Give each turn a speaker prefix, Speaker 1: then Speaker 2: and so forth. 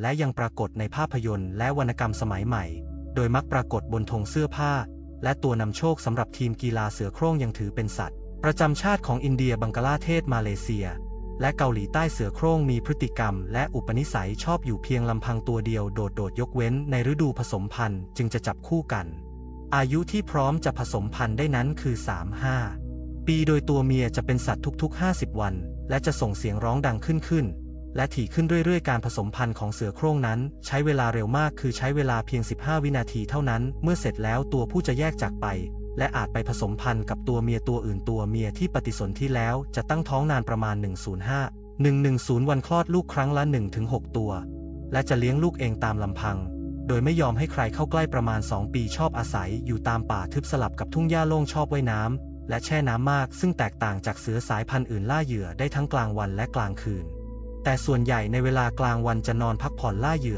Speaker 1: และยังปรากฏในภาพยนตร์และวรรณกรรมสมัยใหม่ โดยมักปรากฏบนธงเสื้อผ้า และตัวนำโชคสำหรับทีมกีฬาเสือโคร่งยังถือเป็นสัตว์ ประจำชาติของอินเดียบังกลาเทศมาเลเซีย และเกาหลีใต้เสือโคร่งมีพฤติกรรม และอุปนิสัยชอบอยู่เพียงลำพังตัวเดียวโดดๆยกเว้นในฤดูผสมพันธุ์จึงจะจับคู่กัน อายุที่พร้อมจะผสมพันธุ์ได้นั้นคือ 3-5 ปีโดยตัวเมียจะเป็นสัตว์ทุกๆ 50 วัน และจะส่งเสียงร้องดังขึ้นขึ้น และถี่ขึ้นเรื่อยๆ การผสมพันธุ์ของเสือโคร่งนั้น ใช้เวลาเร็วมากคือใช้เวลาเพียง 15 วินาทีเท่านั้น เมื่อเสร็จแล้วตัวผู้จะแยกจากไป และอาจไปผสมพันธุ์กับตัวเมียตัวอื่นตัวเมียที่ปฏิสนธิแล้วจะตั้งท้องนานประมาณ 105 110 วันคลอดลูกครั้งละ 1-6 ตัว และจะเลี้ยงลูกเองตามลำพัง โดยไม่ยอมให้ใครเข้าใกล้ประมาณ 2 ปีชอบอาศัยอยู่ตามป่าทึบสลับกับทุ่งหญ้าโล่งชอบว่ายน้ำและแช่น้ำมากซึ่งแตกต่างจากเสือสายพันธุ์อื่นล่าเหยื่อได้ทั้งกลางวันและกลางคืน แต่ส่วนใหญ่ในเวลากลางวันจะนอนพักผ่อนล่าเหยื่อ